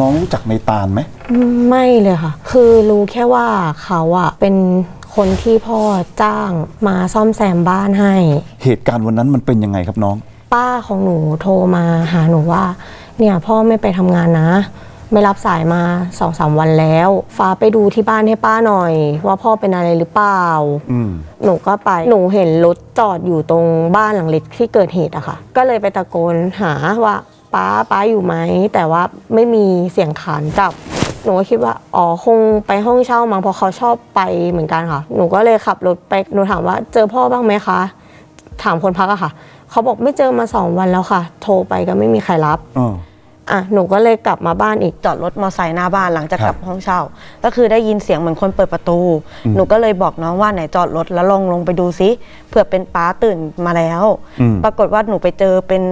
น้องรู้จักในตาลไหม ไม่เลยค่ะ คือรู้แค่ว่าเขาอะเป็นคนที่พ่อจ้างมาซ่อมแซมบ้านให้ เหตุการณ์วันนั้นมันเป็นยังไงครับน้อง ป้าของหนูโทรมาหาหนูว่า เนี่ยพ่อไม่ไปทำงานนะ ไม่รับสายมาสองสามวันแล้ว ฟ้าไปดูที่บ้านให้ป้าหน่อย ว่าพ่อเป็นอะไรหรือเปล่า อืม หนูก็ไป หนูเห็นรถจอดอยู่ตรงบ้านหลังเล็กที่เกิดเหตุอะค่ะ ก็เลยไปตะโกนหาว่า ป้าป้าอยู่ไหม แต่ว่าไม่มีเสียงขานกลับ หนูก็คิดว่าอ๋อคงไปห้องเช่ามั้งเพราะเขาชอบไปเหมือนกันค่ะ หนูก็เลยขับรถไปหนูถามว่าเจอพ่อบ้างไหมคะ ถามคนพักอะค่ะ เขาบอกไม่เจอมาสองวันแล้วค่ะ โทรไปก็ไม่มีใครรับอ่าอะหนูก็เลยกลับมาบ้านอีก จอดรถมอไซค์หน้าบ้านหลังจากครักบลับห้องเช่า ก็คือได้ยินเสียงเหมือนคนเปิดประตู หนูก็เลยบอกน้องว่าไหนจอดรถแล้วลงลงไปดูซิเผื่อเป็นป้าตื่นมาแล้ว อืม ปรากฏว่าหนูไปเจอเป็น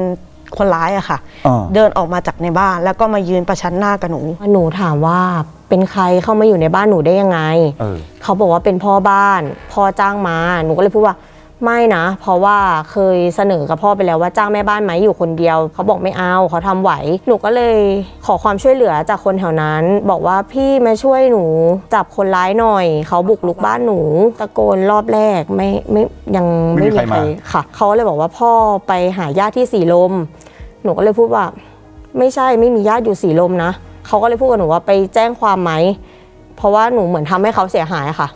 คนร้ายอะค่ะ อ่า เดินออกมาจากในบ้าน แล้วก็มายืนประชันหน้ากับหนู หนูถามว่าเป็นใครเข้ามาอยู่ในบ้านหนูได้ยังไง เออ เขาบอกว่าเป็นพ่อบ้านพ่อจ้างมา หนูก็เลยพูดว่าไม่นะ เพราะว่าเคยเสนอกับพ่อไปแล้วว่าจ้างแม่บ้านไหมอยู่คนเดียว เขาบอกไม่เอาเขาทำไหว หนูก็เลยขอความช่วยเหลือจากคนแถวนั้น บอกว่าพี่มาช่วยหนูจับคนร้ายหน่อย เขาบุกลุกบ้านหนู ตะโกนรอบแรกไม่ไม่ยังไม่มีใครมา ค่ะ เขาเลยบอกว่าพ่อไปหาญาติที่สีลม หนูก็เลยพูดว่า ไม่ใช่ไม่มีญาติอยู่สีลมนะเขาก็เลยพูดกับหนูว่าไปแจ้งความไหมเพราะว่าหนูเหมือนทำให้เขาเสียหายอะค่ะ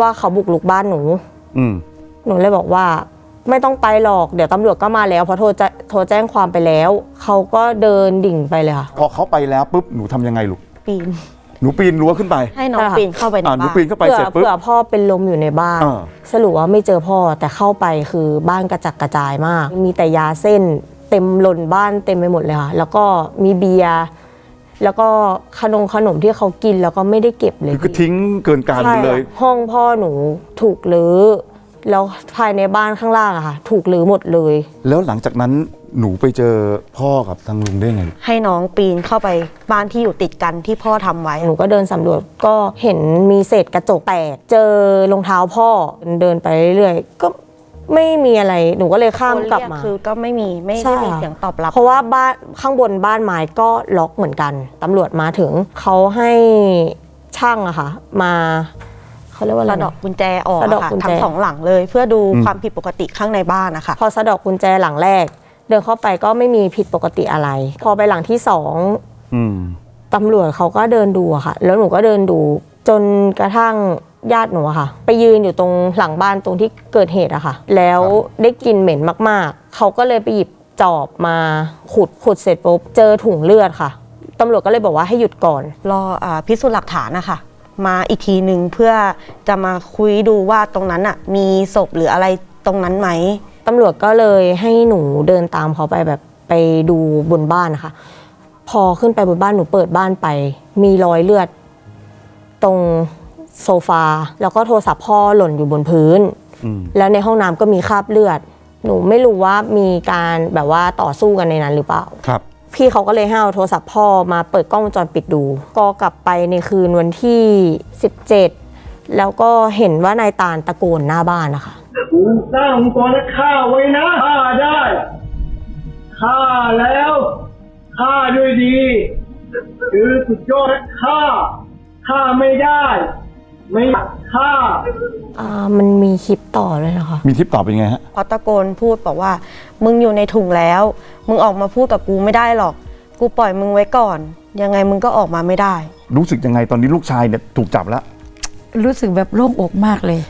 ว่าเขาบุกลุกบ้านหนู อืมหนูเลยบอกว่า ไม่ต้องไปหรอกเดี๋ยวตำรวจก็มาแล้วเพราะโทรจะโทรแจ้งความไปแล้วเขาก็เดินดิ่งไปเลยค่ะพอเขาไปแล้วปุ๊บหนูทำยังไงลูกปีนหนูปีนรั้วขึ้นไป ให้น้องค่ะปีนเข้าไปในอ่าหนูบ้านปีนเข้าไปเผื่อเสร็จปุ๊บเผื่อพ่อเป็นลมอยู่ในบ้านอ่าสรุปว่าไม่เจอพ่อแต่เข้าไปคือบ้านกระจัดกระจายมาก มีแต่ยาเส้น เต็มหล่นบ้านเต็มไปหมดเลยค่ะ แล้วก็มีเบียร์แล้วก็ขนมขนมที่เขากินแล้วก็ไม่ได้เก็บเลยคือก็ทิ้งเกินการไปใช่เลย ห้องพ่อหนูถูกรื้อแล้วภายในบ้านข้างล่างอะค่ะ ถูกรื้อหมดเลย แล้วหลังจากนั้นหนูไปเจอพ่อกับทางลุงได้ไง ให้น้องปีนเข้าไปบ้านที่อยู่ติดกันที่พ่อทำไว้ หนูก็เดินสำรวจก็เห็นมีเศษกระจกแตก เจอรองเท้าพ่อเดินไปเรื่อยๆก็ ไม่มีอะไรหนูก็เลยข้ามกลับมา คือก็ไม่มีไม่ใช่ได้มีเสียงตอบรับ เพราะว่าบ้านข้างบนบ้านไม้ก็ล็อกเหมือนกันตำรวจมาถึงเขาให้ช่างอะค่ะ มาเขาเรียกว่าอะไรสะนะดอกกุญแจออกสะดอกอะค่ะกุญแจทั้งสองหลังเลย เพื่อดูอืมความผิดปกติข้างในบ้านนะคะพอสะดอกกุญแจหลังแรก เดินเข้าไปก็ไม่มีผิดปกติอะไร พอไปหลังที่สองอืมตำรวจเขาก็เดินดูอะค่ะ แล้วหนูก็เดินดูจนกระทั่ง ญาติหนูอะค่ะ ไปยืนอยู่ตรงหลังบ้านตรงที่เกิดเหตุอะค่ะ แล้วได้กลิ่นเหม็นมากๆ เขาก็เลยไปหยิบจอบมาขุดขุดเสร็จปุ๊บเจอถุงเลือดค่ะตำรวจก็เลยบอกว่าให้หยุดก่อน รออาพิสูจน์หลักฐานนะคะมาอีกทีหนึ่งเพื่อจะมาคุยดูว่าตรงนั้นอะมีศพหรืออะไรตรงนั้นไหมตำรวจก็เลยให้หนูเดินตามเขาไปแบบไปดูบนบ้านนะคะ พอขึ้นไปบนบ้านหนูเปิดบ้านไป มีรอยเลือด ตรง โซฟา แล้วก็โทรศัพท์พ่อหล่นอยู่บนพื้นอืมแล้วในห้องน้ำก็มีคราบเลือด หนูไม่รู้ว่ามีการแบบว่าต่อสู้กันในนั้นหรือเปล่า ครับ พี่เขาก็เลยให้เอาโทรศัพท์พ่อมาเปิดกล้องวงจรปิดดู ก็กลับไปในคืนวันที่ 17 แล้วก็เห็นว่านายตาลตะโกนหน้าบ้านนะคะ กูสร้างองค์กรและฆ่าไว้นะฆ่าได้ฆ่าแล้วฆ่าด้วยดีคือสุดยอดและฆ่าฆ่าไม่ได้ ไม่ฆ่าอ่ามันมีคลิปต่อเลยนะคะ มีทิปตอบเป็นไงฮะ พอตะโกนพูดบอกว่า มึงอยู่ในถุงแล้ว มึงออกมาพูดกับกูไม่ได้หรอก กูปล่อยมึงไว้ก่อน ยังไงมึงก็ออกมาไม่ได้ รู้สึกยังไงตอนนี้ลูกชายเนี่ยถูกจับแล้ว รู้สึกแบบโล่งอกมากเลย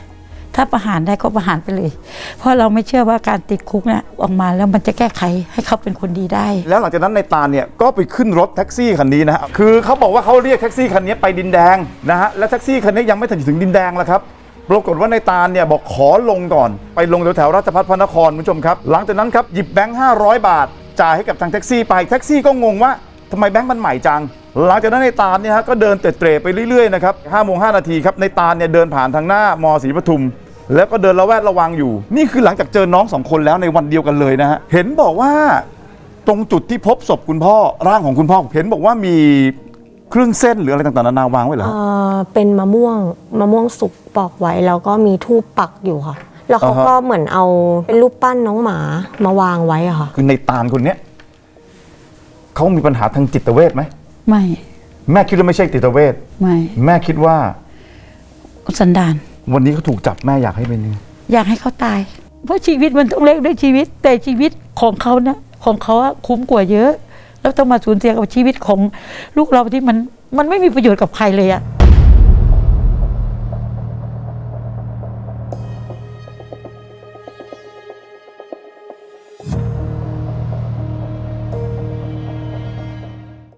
ถ้าประหารได้ก็ประหารไปเลย เพราะเราไม่เชื่อว่าการติดคุกเนี่ยออกมาแล้วมันจะแก้ไขให้เขาเป็นคนดีได้ แล้วหลังจากนั้นในตาลเนี่ยก็ไปขึ้นรถแท็กซี่คันนี้นะฮะคือเขาบอกว่าเขาเรียกแท็กซี่คันนี้ไปดินแดงนะฮะและแท็กซี่คันนี้ยังไม่ถึงถึงดินแดงแล้วครับปรากฏว่าในตาลเนี่ยบอกขอลงก่อน ไปลงแถวแถวๆราชพัฒพระนครคุณผู้ชมครับ หลังจากนั้นครับหยิบแบงค์500 บาท จ่ายให้กับทางแท็กซี่ไปแท็กซี่ก็งงว่าทำไมแบงค์มันใหม่จัง หลังจากนั้นในตาลเนี่ยฮะก็เดินเตะไปเรื่อยๆนะครับ5โมง5นาทีครับในตาลเนี่ยเดินผ่านทางหน้ามศรีปทุม แล้วก็เดินระแวดระวังอยู่ นี่คือหลังจากเจอน้องสองคนแล้วในวันเดียวกันเลยนะฮะเห็นบอกว่าตรงจุดที่พบศพคุณพ่อร่างของคุณพ่อเห็นบอกว่ามีเครื่องเส้นหรืออะไรต่างๆนานาวางไว้เหรอเอ่อเป็นมะม่วงมะม่วงสุกปอกไว้แล้วก็มีทูบปักอยู่ค่ะ แล้วเขาอ่าฮะ ก็เหมือนเอาเป็นรูปปั้นน้องหมามาวางไว้อะค่ะ คือในตาลคนเนี้ยเขามีปัญหาทางจิตเวชไหมไม่แม่คิดว่าไม่ใช่ติตเวชไม่แม่คิดว่าสันดาน วันนี้เขาถูกจับแม่อยากให้เป็นยังไงอยากให้เขาตาย เพราะชีวิตมันต้องเล็กด้วยชีวิต แต่ชีวิตของเขานะของเขาอะคุ้มกว่าเยอะ แล้วต้องมาสูญเสียกับชีวิตของลูกเราที่มันมันไม่มีประโยชน์กับใครเลยอะ